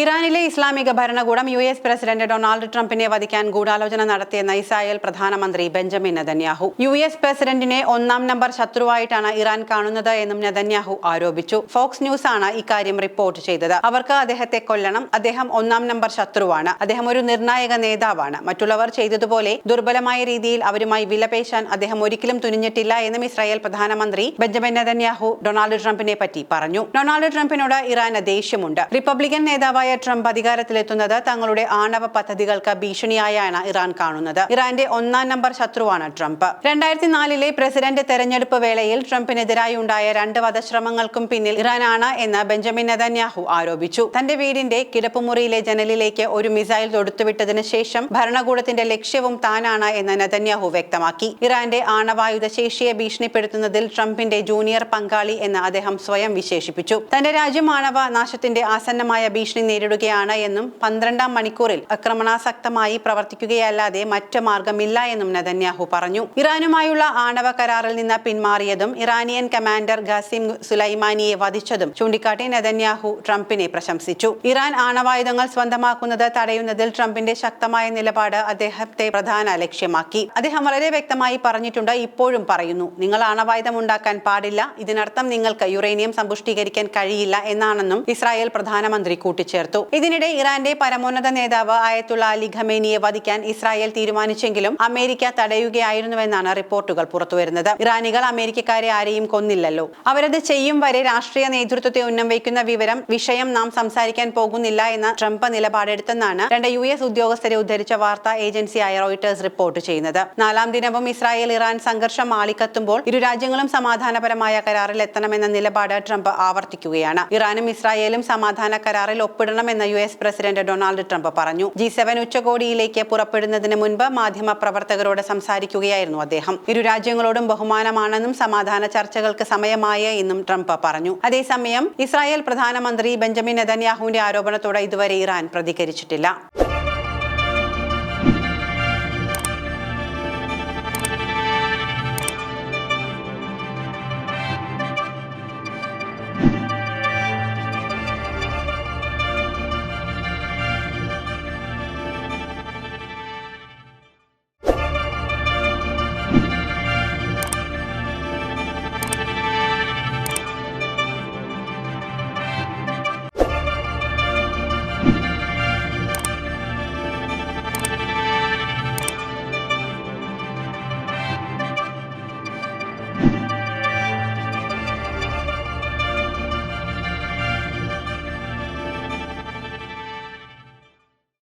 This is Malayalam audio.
ഇറാനിലെ ഇസ്ലാമിക ഭരണകൂടം യു എസ് പ്രസിഡന്റ് ഡൊണാൾഡ് ട്രംപിനെ വധിക്കാൻ ഗൂഢാലോചന നടത്തിയെന്ന ഇസ്രായേൽ പ്രധാനമന്ത്രി ബെഞ്ചമിൻ നെതന്യാഹു. യു എസ് പ്രസിഡന്റിനെ ഒന്നാം നമ്പർ ശത്രുവായിട്ടാണ് ഇറാൻ കാണുന്നത് എന്നും നെതന്യാഹു ആരോപിച്ചു. ഫോക്സ് ന്യൂസ് ആണ് ഇക്കാര്യം റിപ്പോർട്ട് ചെയ്തത്. അവർക്ക് അദ്ദേഹത്തെ കൊല്ലണം. അദ്ദേഹം ഒന്നാം നമ്പർ ശത്രുവാണ്. അദ്ദേഹം ഒരു നിർണായക നേതാവാണ്. മറ്റുള്ളവർ ചെയ്തതുപോലെ ദുർബലമായ രീതിയിൽ അവരുമായി വിലപേശാൻ അദ്ദേഹം ഒരിക്കലും തുനിഞ്ഞിട്ടില്ല എന്നും ഇസ്രായേൽ പ്രധാനമന്ത്രി ബെഞ്ചമിൻ നെതന്യാഹു ഡൊണാൾഡ് ട്രംപിനെ പറ്റി പറഞ്ഞു. ഡൊണാൾഡ് ട്രംപിനോട് ഇറാന് ദേഷ്യമുണ്ട്. റിപ്പബ്ലിക്കൻ നേതാവായ ട്രംപ് അധികാരത്തിലെത്തുന്നത് തങ്ങളുടെ ആണവ പദ്ധതികൾക്ക് ഭീഷണിയായാണ് ഇറാൻ കാണുന്നത്. ഇറാന്റെ ഒന്നാം നമ്പർ ശത്രുവാണ് ട്രംപ്. രണ്ടായിരത്തി നാലിലെ പ്രസിഡന്റ് തെരഞ്ഞെടുപ്പ് വേളയിൽ ട്രംപിനെതിരായി ഉണ്ടായ രണ്ട് വധശ്രമങ്ങൾക്കും പിന്നിൽ ഇറാനാണ് എന്ന് ബെഞ്ചമിൻ നെതന്യാഹു ആരോപിച്ചു. തന്റെ വീടിന്റെ കിടപ്പുമുറിയിലെ ജനലിലേക്ക് ഒരു മിസൈൽ തൊടുത്തുവിട്ടതിന് ശേഷം ഭരണകൂടത്തിന്റെ ലക്ഷ്യവും താനാണ് എന്ന് നെതന്യാഹു വ്യക്തമാക്കി. ഇറാന്റെ ആണവായുധ ശേഷിയെ ഭീഷണിപ്പെടുത്തുന്നതിൽ ട്രംപിന്റെ ജൂനിയർ പങ്കാളി എന്ന് അദ്ദേഹം സ്വയം വിശേഷിപ്പിച്ചു. തന്റെ രാജ്യം ആണവ നാശത്തിന്റെ ആസന്നമായ ഭീഷണി നേരിടുകയാണ് എന്നും പന്ത്രണ്ടാം മണിക്കൂറിൽ ആക്രമണാസക്തമായി പ്രവർത്തിക്കുകയല്ലാതെ മറ്റ് മാർഗമില്ല എന്നും നെതന്യാഹു പറഞ്ഞു. ഇറാനുമായുള്ള ആണവ കരാറിൽ നിന്ന് പിന്മാറിയതും ഇറാനിയൻ കമാൻഡർ ഖാസിം സുലൈമാനിയെ വധിച്ചതും ചൂണ്ടിക്കാട്ടി നെതന്യാഹു ട്രംപിനെ പ്രശംസിച്ചു. ഇറാൻ ആണവായുധങ്ങൾ സ്വന്തമാക്കുന്നത് തടയുന്നതിൽ ട്രംപിന്റെ ശക്തമായ നിലപാട് അദ്ദേഹത്തെ പ്രധാന ലക്ഷ്യമാക്കി. അദ്ദേഹം വളരെ വ്യക്തമായി പറഞ്ഞിട്ടുണ്ട് ഇപ്പോഴും പറയുന്നു നിങ്ങൾ ആണവായുധം ഉണ്ടാക്കാൻ പാടില്ല ഇതിനർത്ഥം നിങ്ങൾക്ക് യുറേനിയം സമ്പുഷ്ടീകരിക്കാൻ കഴിയില്ല എന്നാണെന്നും ഇസ്രായേൽ പ്രധാനമന്ത്രി കൂട്ടിച്ചേർത്തു. ഇതിനിടെ ഇറാന്റെ പരമോന്നത നേതാവ് ആയത്തുള്ള അലി ഖമേനിയെ വധിക്കാൻ ഇസ്രായേൽ തീരുമാനിച്ചെങ്കിലും അമേരിക്ക തടയുകയായിരുന്നുവെന്നാണ് റിപ്പോർട്ടുകൾ പുറത്തുവരുന്നത്. ഇറാനികൾ അമേരിക്കക്കാരെ ആരെയും കൊന്നില്ലല്ലോ. അവരത് ചെയ്യും വരെ രാഷ്ട്രീയ നേതൃത്വത്തെ ഉന്നം വയ്ക്കുന്ന വിവരം വിഷയം നാം സംസാരിക്കാൻ പോകുന്നില്ല എന്ന ട്രംപ് നിലപാടെടുത്തെന്നാണ് രണ്ട് യു എസ് ഉദ്യോഗസ്ഥരെ ഉദ്ധരിച്ച വാർത്താ ഏജൻസിയായ റോയിട്ടേഴ്സ് റിപ്പോർട്ട് ചെയ്യുന്നത്. നാലാം ദിനവും ഇസ്രായേൽ ഇറാൻ സംഘർഷം ആളിക്കത്തുമ്പോൾ ഇരു രാജ്യങ്ങളും സമാധാനപരമായ കരാറിൽ എത്തണമെന്ന നിലപാട് ട്രംപ് ആവർത്തിക്കുകയാണ്. ഇറാനും ഇസ്രായേലും സമാധാന കരാറിൽ ഒപ്പിടണമെന്ന് U S president Donald Trump പറഞ്ഞു. ജി സെവൻ ഉച്ചകോടിയിലേക്ക് പുറപ്പെടുന്നതിന് മുൻപ് മാധ്യമ പ്രവർത്തകരോട് സംസാരിക്കുകയായിരുന്നു അദ്ദേഹം. ഇരു രാജ്യങ്ങളോടും ബഹുമാനമാണെന്നും സമാധാന ചർച്ചകൾക്ക് സമയമായ എന്നും ട്രംപ് പറഞ്ഞു. അതേസമയം ഇസ്രായേൽ പ്രധാനമന്ത്രി ബെഞ്ചമിൻ നെതന്യാഹുവിന്റെ ആരോപണത്തോടെ ഇതുവരെ ഇറാൻ പ്രതികരിച്ചിട്ടില്ല.